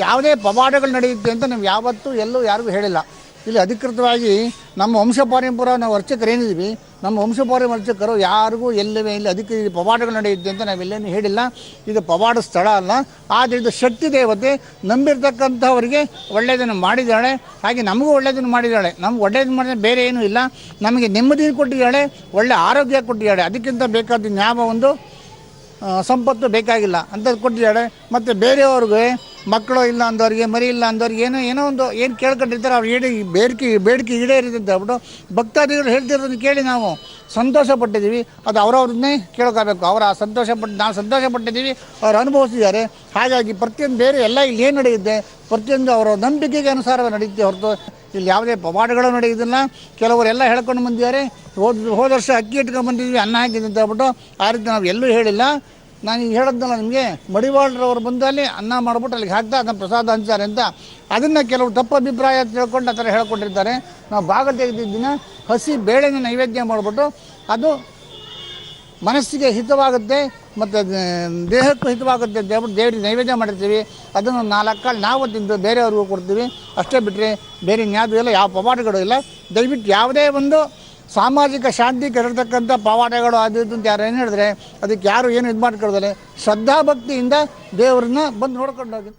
ಯಾವುದೇ ಪವಾಡಗಳು ನಡೆಯುತ್ತೆ ಅಂತ ನಾವು ಯಾವತ್ತೂ ಎಲ್ಲೂ ಯಾರಿಗೂ ಹೇಳಿಲ್ಲ. ಇಲ್ಲಿ ಅಧಿಕೃತವಾಗಿ ನಮ್ಮ ವಂಶ ಪಾರಂಪರ ನಾವು ಅರ್ಚಕರು ಏನಿದ್ದೀವಿ ನಮ್ಮ ವಂಶ ಅರ್ಚಕರು ಯಾರಿಗೂ ಎಲ್ಲವೇ ಇಲ್ಲಿ ಅಧಿಕ ಪವಾಡಗಳು ನಡೆಯುತ್ತೆ ಅಂತ ನಾವೆಲ್ಲೇನು ಹೇಳಿಲ್ಲ. ಇದು ಪವಾಡ ಸ್ಥಳ ಅಲ್ಲ, ಆದರೆ ಇದು ಶಕ್ತಿ ದೇವತೆ ನಂಬಿರ್ತಕ್ಕಂಥವರಿಗೆ ಒಳ್ಳೆಯದನ್ನು ಮಾಡಿದ್ದಾಳೆ. ಹಾಗೆ ನಮಗೂ ಒಳ್ಳೆಯದನ್ನು ಮಾಡಿದ್ದಾಳೆ. ನಮ್ಗೆ ಒಳ್ಳೆಯದು ಮಾಡಿದ ಬೇರೆ ಏನೂ ಇಲ್ಲ. ನಮಗೆ ನೆಮ್ಮದಿ ಕೊಟ್ಟಿದ್ದಾಳೆ, ಒಳ್ಳೆ ಆರೋಗ್ಯ ಕೊಟ್ಟಿದ್ದಾಳೆ. ಅದಕ್ಕಿಂತ ಬೇಕಾದ ಯಾವ ಒಂದು ಸಂಪತ್ತು ಬೇಕಾಗಿಲ್ಲ ಅಂತ ಕೊಟ್ಟಿದ್ದಾಳೆ. ಮತ್ತು ಬೇರೆಯವ್ರಿಗೆ ಮಕ್ಕಳು ಇಲ್ಲ ಅಂದವ್ರಿಗೆ, ಮರಿ ಇಲ್ಲ ಅಂದವ್ರಿಗೆ, ಏನೋ ಏನೋ ಒಂದು ಏನು ಕೇಳ್ಕೊಂಡಿರ್ತಾರೆ, ಅವ್ರು ಹೇಳಿ, ಬೇಡಿಕೆ ಬೇಡಿಕೆ ಈಡೇರಿದೆ ಅಂತ ಹೇಳ್ಬಿಟ್ಟು ಭಕ್ತಾದಿಗಳು ಹೇಳ್ತಿರೋದನ್ನ ಕೇಳಿ ನಾವು ಸಂತೋಷ ಪಟ್ಟಿದ್ದೀವಿ ಅದು ಅವರವ್ರನ್ನೇ ಕೇಳ್ಕೋಬೇಕು ಅವರ ಸಂತೋಷ ಪಟ್ಟು ನಾವು ಸಂತೋಷ ಪಟ್ಟಿದ್ದೀವಿ ಅವ್ರು ಅನುಭವಿಸಿದ್ದಾರೆ. ಹಾಗಾಗಿ ಪ್ರತಿಯೊಂದು ಬೇರೆ ಎಲ್ಲ ಇಲ್ಲಿ ಏನು ನಡೆಯುತ್ತೆ, ಪ್ರತಿಯೊಂದು ಅವರ ನಂಬಿಕೆಗೆ ಅನುಸಾರ ನಡೆಯುತ್ತೆ ಹೊರತು ಇಲ್ಲಿ ಯಾವುದೇ ಪವಾಡಗಳು ನಡೆಯೋದಿಲ್ಲ ಕೆಲವರೆಲ್ಲ ಹೇಳ್ಕೊಂಡು ಬಂದಿದ್ದಾರೆ. ಹೋದ ಹೋದ ವರ್ಷ ಅಕ್ಕಿ ಇಟ್ಕೊಂಡು ಬಂದಿದ್ವಿ, ಅನ್ನ ಹಾಕಿದ್ದಂತ ಹೇಳ್ಬಿಟ್ಟು ಆ ರೀತಿ ನಾವು ಎಲ್ಲೂ ಹೇಳಿಲ್ಲ. ನಾನು ಈಗ ಹೇಳದ್ನಲ್ಲ ನಿಮಗೆ ಮಡಿವಾಳರವರು ಬಂದು ಅಲ್ಲಿ ಅನ್ನ ಮಾಡಿಬಿಟ್ಟು ಅಲ್ಲಿಗೆ ಹಾಕ್ತಾ ಅದನ್ನು ಪ್ರಸಾದ ಹಂಚಾರೆ ಅಂತ. ಅದನ್ನು ಕೆಲವು ತಪ್ಪು ಅಭಿಪ್ರಾಯ ತಿಳ್ಕೊಂಡು ಆ ಥರ ಹೇಳ್ಕೊಂಡಿರ್ತಾರೆ ನಾವು ಭಾಗ ತೆಗೆದಿದ್ದಿನ ಹಸಿ ಬೇಳೆನ ನೈವೇದ್ಯ ಮಾಡಿಬಿಟ್ಟು ಅದು ಮನಸ್ಸಿಗೆ ಹಿತವಾಗುತ್ತೆ ಮತ್ತು ದೇಹಕ್ಕೂ ಹಿತವಾಗುತ್ತೆ ಅಂತ ದೇವರಿಗೆ ನೈವೇದ್ಯ ಮಾಡಿರ್ತೀವಿ. ಅದನ್ನು ನಾಲ್ಕು ಕಾಳು ನಾವು ತಿಂದು ಬೇರೆಯವ್ರಿಗೂ ಕೊಡ್ತೀವಿ. ಅಷ್ಟೇ ಬಿಟ್ಟರೆ ಬೇರೆ ಇನ್ಯಾವುದೂ ಇಲ್ಲ, ಯಾವ ಪವಾಡಗಳು ಇಲ್ಲ. ದಯವಿಟ್ಟು ಯಾವುದೇ ಒಂದು ಸಾಮಾಜಿಕ ಶಾಂತಿ ಕೆರತಕ್ಕಂಥ ಪವಾಡಗಳು ಅದು ಅಂತ ಯಾರು ಏನು ಹೇಳಿದ್ರೆ ಅದಕ್ಕೆ ಯಾರು ಏನು ಇದು ಮಾಡ್ಕೊಳ್ತಾರೆ? ಶ್ರದ್ಧಾಭಕ್ತಿಯಿಂದ ದೇವರನ್ನ ಬಂದು ನೋಡ್ಕೊಂಡು ಹೋಗಿ.